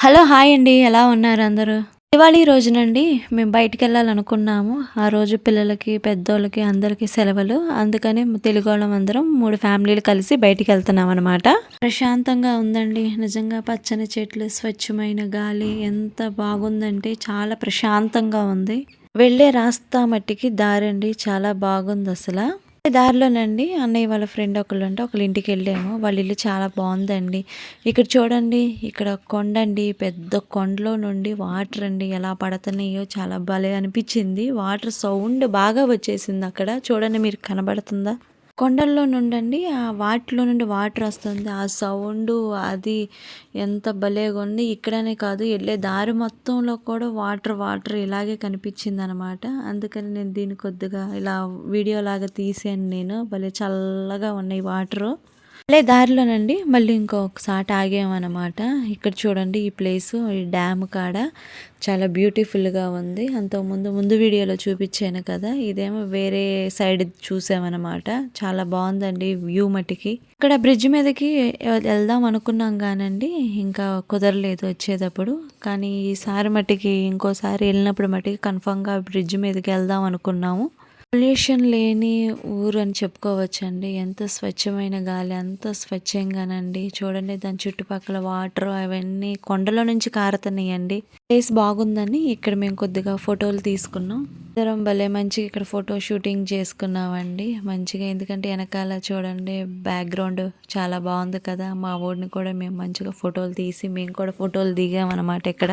Hello hi అండి. ఎలా ఉన్నారు అందరూ? దివాళీ రోజునండి. మేము బయటికి వెళ్ళాలనుకున్నాము. ఆ రోజు పిల్లలకి పెద్దోళ్ళకి అందరికీ సెలవులు. అందుకని తెలుగు వాళ్ళం అందరం మూడు ఫ్యామిలీలు కలిసి బయటికి వెళ్తున్నాం అనమాట ప్రశాంతంగా ఉందండి. నిజంగా పచ్చని చెట్లు స్వచ్ఛమైన గాలి ఎంత బాగుందంటే చాలా ప్రశాంతంగా ఉంది. వెళ్ళే రాస్తా మట్టికి దారండి. చాలా బాగుంది అసలు దారిలోనండి అన్నయ్య వాళ్ళ ఫ్రెండ్ ఒకళ్ళు ఉంటే ఒకళ్ళ ఇంటికి వెళ్ళాము. వాళ్ళ ఇల్లు చాలా బాగుందండి. ఇక్కడ చూడండి ఇక్కడ కొండ అండి పెద్ద కొండలో నుండి వాటర్ అండి ఎలా పడుతున్నాయో చాలా భలే అనిపించింది. వాటర్ సౌండ్ బాగా వచ్చేసింది అక్కడ. చూడండి మీరు కనబడుతుందా? కొండల్లో నుండండి ఆ వాటిలో నుండి వాటర్ వస్తుంది. ఆ సౌండ్ అది ఎంత భలేగా ఉంది. ఇక్కడనే కాదు వెళ్ళే దారి మొత్తంలో కూడా వాటర్ వాటర్ ఇలాగే కనిపించింది అనమాట అందుకని నేను దీన్ని కొద్దిగా ఇలా వీడియో లాగా తీసాను నేను. భలే చల్లగా ఉన్నాయి వాటరు. వెళ్ళే దారిలోనండి. మళ్ళీ ఇంకొకసారి ఆగామన్నమాట ఇక్కడ చూడండి ఈ ప్లేసు ఈ డ్యామ్ కాడ. చాలా బ్యూటిఫుల్గా ఉంది. అంతకుముందు ముందు వీడియోలో చూపించాను కదా. ఇదేమో వేరే సైడ్ చూసామన్నమాట. చాలా బాగుందండి వ్యూ మట్టికి ఇక్కడ బ్రిడ్జ్ మీదకి వెళ్దాం అనుకున్నాం కానండి. ఇంకా కుదరలేదు వచ్చేటప్పుడు. కానీ ఈసారి మట్టికి ఇంకోసారి వెళ్ళినప్పుడు మట్టికి కన్ఫామ్గా బ్రిడ్జ్ మీదకి వెళ్దాం అనుకున్నాము. పొల్యూషన్ లేని ఊరు అని చెప్పుకోవచ్చండి. ఎంత స్వచ్ఛమైన గాలి అంత స్వచ్ఛంగానండి. చూడండి దాని చుట్టుపక్కల వాటర్ అవన్నీ కొండలో నుంచి కారుతున్నాయండి. ప్లేస్ బాగుందని ఇక్కడ మేము కొద్దిగా ఫోటోలు తీసుకున్నాం. ఇద్దరం భలే మంచిగా ఇక్కడ ఫోటో షూటింగ్ చేసుకున్నామండి. మంచిగా ఎందుకంటే వెనకాల చూడండి బ్యాక్గ్రౌండ్ చాలా బాగుంది కదా. మా ఊడిని కూడా మేము మంచిగా ఫోటోలు తీసి మేము కూడా ఫోటోలు దిగామన్నమాట ఇక్కడ.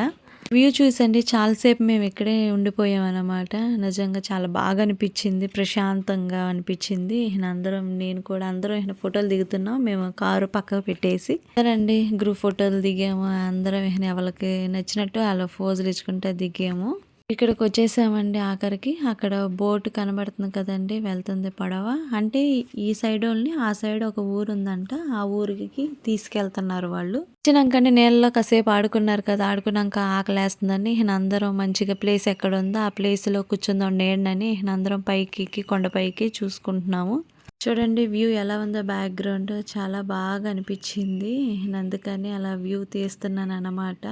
వ్యూ చూసండి చాలాసేపు మేము ఇక్కడే ఉండిపోయాం అనమాట నిజంగా చాలా బాగా అనిపించింది ప్రశాంతంగా అనిపించింది. అందరం నేను కూడా అందరం ఈయన ఫోటోలు దిగుతున్నాం. మేము కారు పక్కకు పెట్టేసి రండి గ్రూప్ ఫోటోలు దిగాము. అందరం ఎవరికి నచ్చినట్టు అలా ఫోజులు ఇచ్చుకుంటే దిగాము. ఇక్కడికి వచ్చేసామండి ఆఖరికి. అక్కడ బోట్ కనబడుతుంది కదండి వెళ్తుంది పడవ. అంటే ఈ సైడ్ ఓన్లీ ఆ సైడ్ ఒక ఊరు ఉందంట ఆ ఊరికి తీసుకెళ్తున్నారు వాళ్ళు. వచ్చినాకండి నీళ్ళలో కాసేపు ఆడుకున్నారు కదా ఆడుకున్నాక ఆకలేస్తుందని ఈయన అందరం మంచిగా ప్లేస్ ఎక్కడ ఉందో ఆ ప్లేస్లో కూర్చుందాం నేడనని ఈయన అందరం పైకి ఎక్కి కొండపైకి చూసుకుంటున్నాము. చూడండి వ్యూ ఎలా ఉందో బ్యాక్గ్రౌండ్ చాలా బాగా అనిపించింది. అందుకని అలా వ్యూ తీస్తున్నాను అన్నమాట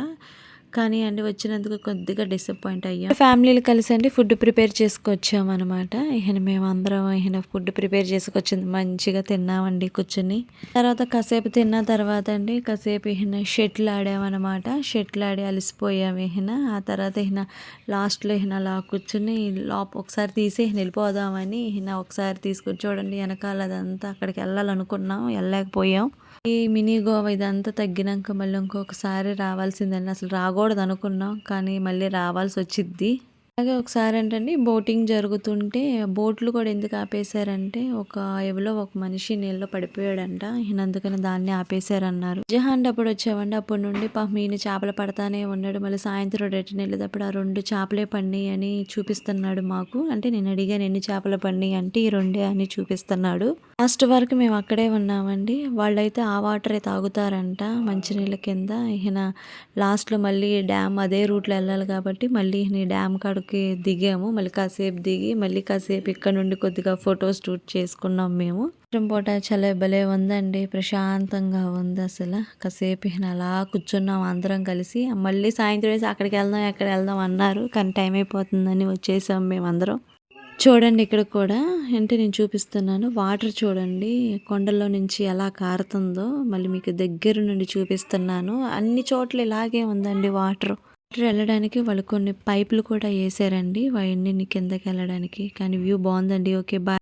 కానీ అండి వచ్చినందుకు కొద్దిగా డిసప్పాయింట్ అయ్యాం. ఫ్యామిలీలు కలిసి అండి ఫుడ్ ప్రిపేర్ చేసుకొచ్చాం అనమాట ఈయన మేము అందరం ఈయన ఫుడ్ ప్రిపేర్ చేసుకొచ్చింది. మంచిగా తిన్నామండి కూర్చుని. తర్వాత కాసేపు తిన్న తర్వాత అండి కాసేపు ఈయన షెట్లు ఆడామన్నమాట షెట్లు ఆడి అలసిపోయాం ఈయన ఆ తర్వాత ఈయన లాస్ట్లో ఈయన అలా కూర్చుని లోప ఒకసారి తీసి వెళ్ళిపోదామని ఈయన ఒకసారి తీసుకొని చూడండి వెనకాల అదంతా అక్కడికి వెళ్ళాలనుకున్నాం వెళ్ళలేకపోయాం. ఈ మినీ గోవా ఇదంతా తగ్గినాక మళ్ళీ ఇంకొకసారి రావాల్సిందని అసలు రాకూడదు అనుకున్నాం కానీ మళ్ళీ రావాల్సి వచ్చిద్ది అలాగే ఒకసారి ఏంటండి బోటింగ్ జరుగుతుంటే బోట్లు కూడా ఎందుకు ఆపేశారంటే ఒక ఎవలో ఒక మనిషి నీళ్ళలో పడిపోయాడంట. అందుకని దాన్ని ఆపేశారన్నారు. జహాండ్ అప్పుడు వచ్చామండి. అప్పటి నుండి పాప ఈయన చేపలు పడతానే ఉన్నాడు. మళ్ళీ సాయంత్రం రిటర్న్ వెళ్ళేటప్పుడు ఆ రెండు చేపలే పడినాయి అని చూపిస్తున్నాడు మాకు. అంటే నేను అడిగాను ఎన్ని చేపలు పడినాయి అంటే ఈ రెండే అని చూపిస్తున్నాడు. లాస్ట్ వరకు మేము అక్కడే ఉన్నామండి. వాళ్ళైతే ఆ వాటరే తాగుతారంట మంచినీళ్ళ కింద. ఈయన లాస్ట్లో మళ్ళీ డ్యామ్ అదే రూట్లో వెళ్ళాలి కాబట్టి మళ్ళీ ఈయన డ్యామ్ కాడు కి దిగాము. మళ్ళీ కాసేపు దిగి మళ్ళీ కాసేపు ఇక్కడ నుండి కొద్దిగా ఫొటోస్ షూట్ చేసుకున్నాం మేము. పూట చాలా భలే ఉందండి. ప్రశాంతంగా ఉంది అసలు. కాసేపు అలా కూర్చున్నాం అందరం కలిసి. మళ్ళీ సాయంత్రం వేసి అక్కడికి వెళ్దాం ఎక్కడ వెళ్దాం అన్నారు. కానీ టైం అయిపోతుందని వచ్చేసాం మేము అందరం చూడండి ఇక్కడ కూడా. అంటే నేను చూపిస్తున్నాను. వాటర్ చూడండి. కొండల్లో నుంచి ఎలా కారుతుందో. మళ్ళీ మీకు దగ్గర నుండి చూపిస్తున్నాను. అన్ని చోట్ల ఇలాగే ఉందండి వాటర్. వాటర్ వెళ్ళడానికి వాళ్ళు కొన్ని పైపులు కూడా వేసారండి. అవన్నీ కిందకి వెళ్ళడానికి. కానీ వ్యూ బాగుందండి. Okay bye.